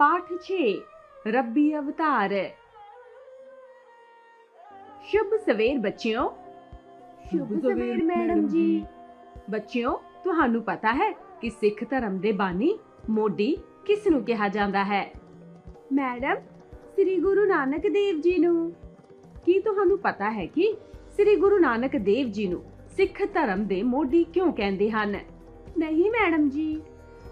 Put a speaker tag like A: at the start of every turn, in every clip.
A: ਪਾਠ 6 ਰੱਬੀ ਅਵਤਾਰ ਸ਼ੁਭ ਸਵੇਰ ਬੱਚਿਓ ਸ਼ੁਭ ਸਵੇਰ ਮੈਡਮ ਜੀ ਬੱਚਿਓ ਤੁਹਾਨੂੰ ਪਤਾ ਹੈ ਕਿ ਸਿੱਖ ਧਰਮ ਦੇ ਬਾਨੀ ਮੋਢੀ ਕਿਸ ਨੂੰ ਕਿਹਾ ਜਾਂਦਾ ਹੈ ਮੈਡਮ ਸ੍ਰੀ ਗੁਰੂ ਨਾਨਕ ਦੇਵ ਜੀ ਨੂੰ ਕੀ ਤੁਹਾਨੂੰ ਪਤਾ ਹੈ ਕਿ ਸ੍ਰੀ ਗੁਰੂ ਨਾਨਕ ਦੇਵ ਜੀ ਨੂੰ ਸਿੱਖ ਧਰਮ ਦੇ ਮੋਢੀ ਕਿਉਂ ਕਹਿੰਦੇ ਹਨ ਨਹੀਂ ਮੈਡਮ ਜੀ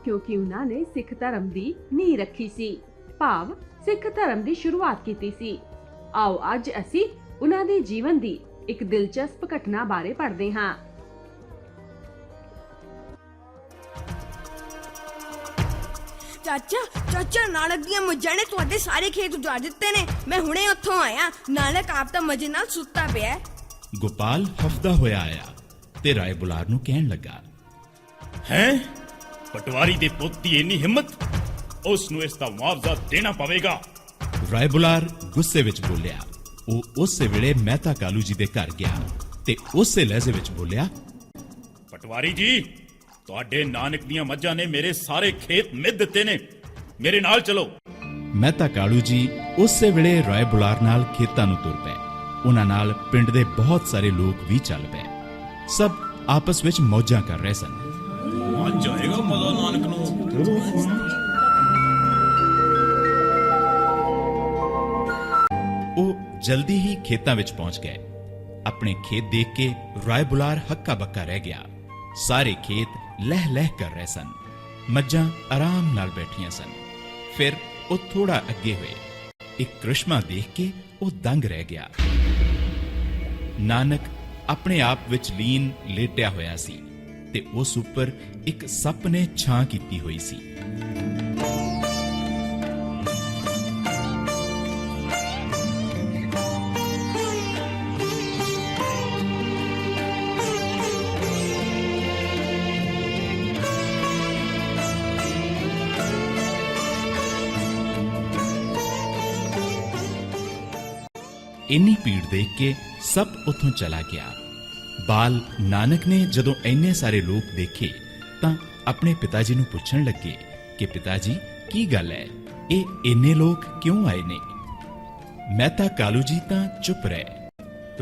A: ਕਿਉਂਕਿ ਉਹਨਾਂ ਨੇ ਸਿੱਖ ਧਰਮ ਦੀ ਨੀਂਹ ਰੱਖੀ ਸੀ। ਭਾਵ ਸਿੱਖ ਧਰਮ ਦੀ ਸ਼ੁਰੂਆਤ ਕੀਤੀ ਸੀ। ਆਓ ਅੱਜ ਅਸੀਂ ਉਹਨਾਂ ਦੇ ਜੀਵਨ ਦੀ ਇੱਕ ਦਿਲਚਸਪ ਘਟਨਾ ਬਾਰੇ ਪੜ੍ਹਦੇ ਹਾਂ।
B: ਚਾਚਾ ਚਾਚਾ ਨਾਨਕ ਦੀਆਂ ਮੱਝਾਂ ਨੇ ਤੁਹਾਡੇ ਸਾਰੇ ਖੇਤ ਉਜਾੜ ਦਿੱਤੇ ਨੇ। ਮੈਂ ਹੁਣੇ ਉੱਥੋਂ ਆਇਆ। ਨਾਨਕ ਆਪ ਤਾਂ ਮਜੇ ਨਾਲ ਸੁੱਤਾ ਪਿਆ ਹੈ।
C: ਗੋਪਾਲ ਹਫਦਾ ਹੋਇਆ ਆਇਆ ਤੇ ਰਾਏ ਬੁਲਾਰ ਨੂੰ ਕਹਿਣ ਲੱਗਾ
D: ਹੈ? ਪਟਵਾਰੀ ਦੇ ਪੁੱਤ ਦੀ ਇੰਨੀ ਹਿੰਮਤ ਉਸ ਨੂੰ ਇਸ ਦਾ ਮੁਆਵਜ਼ਾ ਦੇਣਾ ਪਵੇਗਾ।
C: ਰਾਏ ਬੁਲਾਰ ਗੁੱਸੇ ਵਿੱਚ ਬੋਲਿਆ ਉਹ ਉਸੇ ਵੇਲੇ ਮਹਿਤਾ ਕਾਲੂ ਜੀ ਦੇ ਘਰ ਗਿਆ ਤੇ ਉਸੇ ਲਹਿਜ਼ੇ ਵਿੱਚ ਬੋਲਿਆ
D: ਪਟਵਾਰੀ ਜੀ ਤੁਹਾਡੇ ਨਾਨਕ ਦੀਆਂ ਮੱਝਾਂ ਨੇ ਮੇਰੇ ਸਾਰੇ ਖੇਤ ਮਿੱਧ ਦਿੱਤੇ ਨੇ। ਮੇਰੇ ਨਾਲ ਚਲੋ।
C: ਮਹਿਤਾ ਕਾਲੂ ਜੀ ਉਸੇ ਵੇਲੇ ਰਾਏ ਬੁਲਾਰ ਨਾਲ ਖੇਤਾਂ ਨੂੰ ਤੁਰ ਪਏ। ਉਹਨਾਂ ਨਾਲ ਪਿੰਡ ਦੇ ਬਹੁਤ ਸਾਰੇ ਲੋਕ ਵੀ ਚੱਲ ਪਏ। ਸਭ ਆਪਸ ਵਿੱਚ ਮੌਜਾਂ ਕਰ ਰਹੇ ਸਨ।
D: ਅੱਜ ਆਏਗਾ। ਮਜ਼ਾ
C: ਉਹ ਜਲਦੀ ਹੀ ਖੇਤਾਂ ਵਿੱਚ ਪਹੁੰਚ ਗਏ। ਆਪਣੇ ਖੇਤ ਦੇਖ ਕੇ ਰਾਏ ਬੁਲਾਰ ਹੱਕਾ ਬੱਕਾ ਰਹਿ ਗਿਆ। ਸਾਰੇ ਖੇਤ ਲਹਿ ਲਹਿ ਕਰ ਰਹੇ ਸਨ। ਮੱਝਾਂ ਆਰਾਮ ਨਾਲ ਬੈਠੀਆਂ ਸਨ। ਫਿਰ ਉਹ ਥੋੜਾ ਅੱਗੇ ਹੋਏ। ਇੱਕ ਕ੍ਰਿਸ਼ਮਾ ਦੇਖ ਕੇ ਉਹ ਦੰਗ ਰਹਿ ਗਿਆ। ਨਾਨਕ ਆਪਣੇ ਆਪ ਵਿੱਚ ਲੀਨ ਲੇਟਿਆ ਹੋਇਆ ਸੀ। ਤੇ ਉਸ ਉੱਪਰ ਇੱਕ ਸੱਪ ਨੇ ਛਾਂ ਕੀਤੀ ਹੋਈ ਸੀ। ਇੰਨੀ ਭੀੜ ਦੇਖ ਕੇ ਸੱਪ ਉੱਥੋਂ ਚਲਾ ਗਿਆ। ਬਾਲ ਨਾਨਕ ਨੇ ਜਦੋਂ ਇੰਨੇ ਸਾਰੇ ਲੋਕ ਦੇਖੇ ਤਾਂ ਆਪਣੇ ਪਿਤਾ ਜੀ ਨੂੰ ਪੁੱਛਣ ਲੱਗੇ ਕਿ ਪਿਤਾ ਜੀ ਕੀ ਗੱਲ ਹੈ? ਇਹ ਇੰਨੇ ਲੋਕ ਕਿਉਂ ਆਏ ਨੇ? ਮਹਿਤਾ ਕਾਲੂ ਜੀ ਤਾਂ ਚੁੱਪ ਰਹੇ।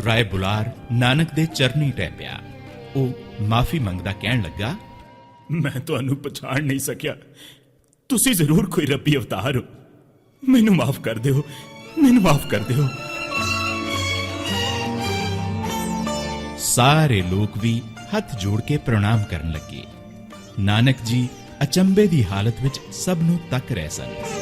C: ਰਾਏ ਬੁਲਾਰ ਨਾਨਕ ਦੇ ਚਰਨੀ ਟੈ ਪਿਆ। ਉਹ ਮਾਫੀ ਮੰਗਦਾ ਕਹਿਣ ਲੱਗਾ,
D: ਮੈਂ ਤੁਹਾਨੂੰ ਪਛਾਣ ਨਹੀਂ ਸਕਿਆ। ਤੁਸੀਂ ਜ਼ਰੂਰ ਕੋਈ ਰੱਬੀ ਅਵਤਾਰ ਹੋ। ਮੈਨੂੰ ਮਾਫ ਕਰ ਦਿਓ। ਮੈਨੂੰ ਮਾਫ ਕਰ ਦਿਓ।
C: ਸਾਰੇ ਲੋਕ ਵੀ ਹੱਥ ਜੋੜ ਕੇ ਪ੍ਰਣਾਮ ਕਰਨ ਲੱਗੇ। ਨਾਨਕ ਜੀ ਅਚੰਬੇ ਦੀ ਹਾਲਤ ਵਿੱਚ ਸਭ ਨੂੰ ਤੱਕ ਰਹੇ ਸਨ।